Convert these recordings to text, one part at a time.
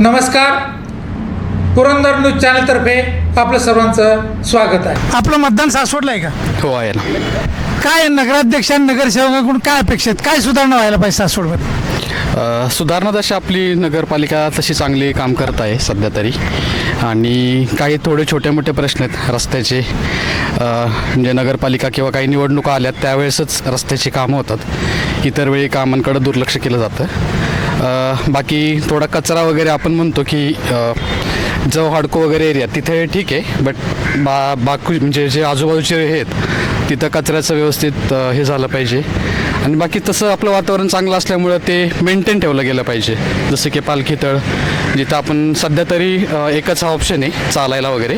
नमस्कार. पुरंदर न्यूज चॅनलतर्फे आपलं सर्वांचं स्वागत आहे. आपलं मतदान सासवडलं आहे का? हो आहे ना. काय नगराध्यक्ष आणि नगरसेवकांकडून काय अपेक्षा आहेत काय सुधारणा व्हायला पाहिजे सासवडमध्ये? अ, सुधारणा तशी आपली नगरपालिका तशी चांगली काम करत आहे सध्या तरी. आणि काही थोडे छोटे मोठे प्रश्न आहेत रस्त्याचे. अ, म्हणजे नगरपालिका किंवा काही निवडणुका आल्या त्यावेळेसच रस्त्याची कामं होतात. इतर वेळी कामांकडे दुर्लक्ष केलं जातं. अ, बाकी थोडा कचरा वगैरे आपण म्हणतो की अ, जो हाडको वगैरे एरिया तिथे ठीक आहे बट बा बाकी म्हणजे जे आजूबाजूचे हे आहेत तिथं कचऱ्याचं व्यवस्थित हे झालं पाहिजे. आणि बाकी तसं आपलं वातावरण चांगलं असल्यामुळं ते मेंटेन ठेवलं गेलं पाहिजे. जसं की पालखी तळ जिथं आपण सध्या तरी एकच हा ऑप्शन आहे चालायला वगैरे.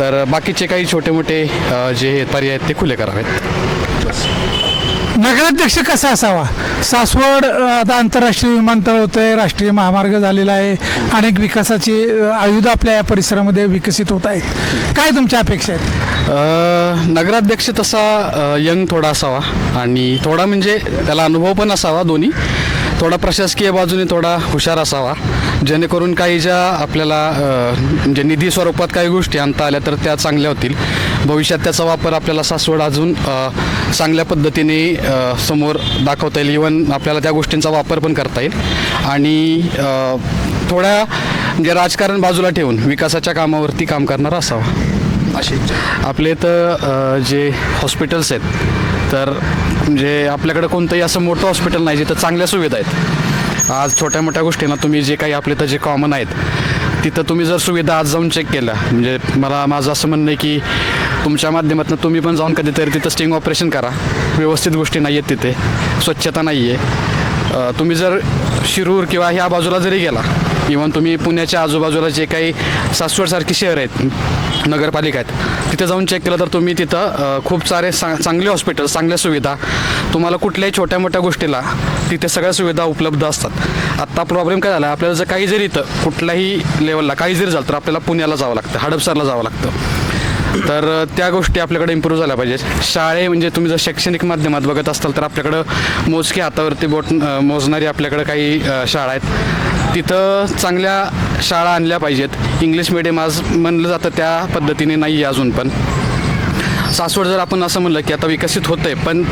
तर बाकीचे काही छोटे मोठे जे हे पर्याय आहेत ते खुले करावेत. नगराध्यक्ष कसा असावा? सासवड आता आंतरराष्ट्रीय विमानतळ होतं आहे राष्ट्रीय महामार्ग झालेला आहे अनेक विकासाची आयुध आपल्या या परिसरामध्ये विकसित होत आहेत. काय तुमच्या अपेक्षा आहेत? नगराध्यक्ष तसा यंग थोडा असावा. आणि थोडा म्हणजे त्याला अनुभव पण असावा दोन्ही. थोडा प्रशासकीय बाजूने थोडा हुशार असावा. जेणेकरून काही ज्या आपल्याला म्हणजे निधी स्वरूपात काही गोष्टी आणता आल्या तर त्या चांगल्या होतील. भविष्यात त्याचा वापर आपल्याला सासवड अजून चांगल्या पद्धतीने समोर दाखवता येईल. इवन आपल्याला त्या गोष्टींचा वापर पण करता येईल. आणि थोड्या म्हणजे राजकारण बाजूला ठेवून विकासाच्या कामावरती काम करणारा असावा. अशी आपले इथं जे हॉस्पिटल्स आहेत तर म्हणजे आपल्याकडे कोणतंही असं मोठं हॉस्पिटल नाही जिथं चांगल्या सुविधा आहेत. आज छोट्या मोठ्या गोष्टींना तुम्ही जे काही आपले इथं जे कॉमन आहेत तिथं तुम्ही जर सुविधा आज जाऊन चेक केल्या म्हणजे मला माझं असं म्हणणं आहे की तुमच्या माध्यमातून तुम्ही पण जाऊन कधीतरी तिथं स्टिंग ऑपरेशन करा. व्यवस्थित गोष्टी नाही आहेत तिथे. स्वच्छता नाही आहे तुम्ही जर शिरूर किंवा ह्या बाजूला जरी गेला इवन तुम्ही पुण्याच्या आजूबाजूला जे काही सासवडसारखी शहर आहेत नगरपालिका आहेत तिथे जाऊन चेक केलं तर तुम्ही तिथं खूप सारे सा चांगले हॉस्पिटल्स चांगल्या सुविधा. तुम्हाला कुठल्याही छोट्या मोठ्या गोष्टीला तिथे सगळ्या सुविधा उपलब्ध असतात. आत्ता प्रॉब्लेम काय झाला आपल्याला जर काही जरी इथं कुठल्याही लेवलला काही जरी झालं तर आपल्याला पुण्याला जावं लागतं हडपसरला जावं लागतं. तर त्या गोष्टी आपल्याकडे इम्प्रूव्ह झाल्या पाहिजेत. शाळे म्हणजे तुम्ही जर शैक्षणिक माध्यमात बघत असाल तर आपल्याकडं मोजके हातावरती बोट मोजणारी आपल्याकडं काही शाळा आहेत. तिथं चांगल्या शाळा आणल्या पाहिजेत. इंग्लिश मिडियम आज म्हणलं जातं त्या पद्धतीने नाही आहे अजून पण. सासवड जर आपण असं म्हणलं की आता विकसित होतं आहे पण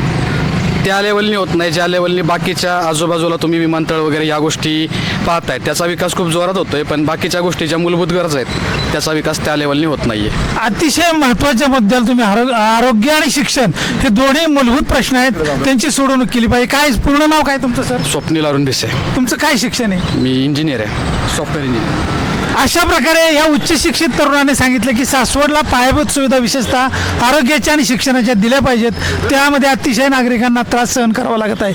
त्या लेवलनी होत नाही. ज्या लेवलनी बाकीच्या आजूबाजूला तुम्ही विमानतळ वगैरे या गोष्टी पाहताय त्याचा विकास खूप जोरात होतोय पण बाकीच्या गोष्टी ज्या मूलभूत गरजा आहेत. त्याचा विकास त्या लेवलनी होत नाहीये. अतिशय महत्त्वाच्या मुद्द्याला तुम्ही. आरो- आरोग्य आणि शिक्षण हे दोन्ही मूलभूत प्रश्न आहेत. त्यांची सोडवणूक केली पाहिजे. काय पूर्ण नाव काय तुमचं सर? स्वप्नील अरुण भिसे तुमचं काय शिक्षण आहे? मी इंजिनियर आहे. सॉफ्टवेअर इंजिनियर अशा प्रकारे या उच्च शिक्षित तरुणाने सांगितलं की सासवडला पायाभूत सुविधा विशेषतः आरोग्याच्या आणि शिक्षणाच्या दिल्या पाहिजेत. त्यामध्ये अतिशय नागरिकांना त्रास सहन करावा लागत आहे.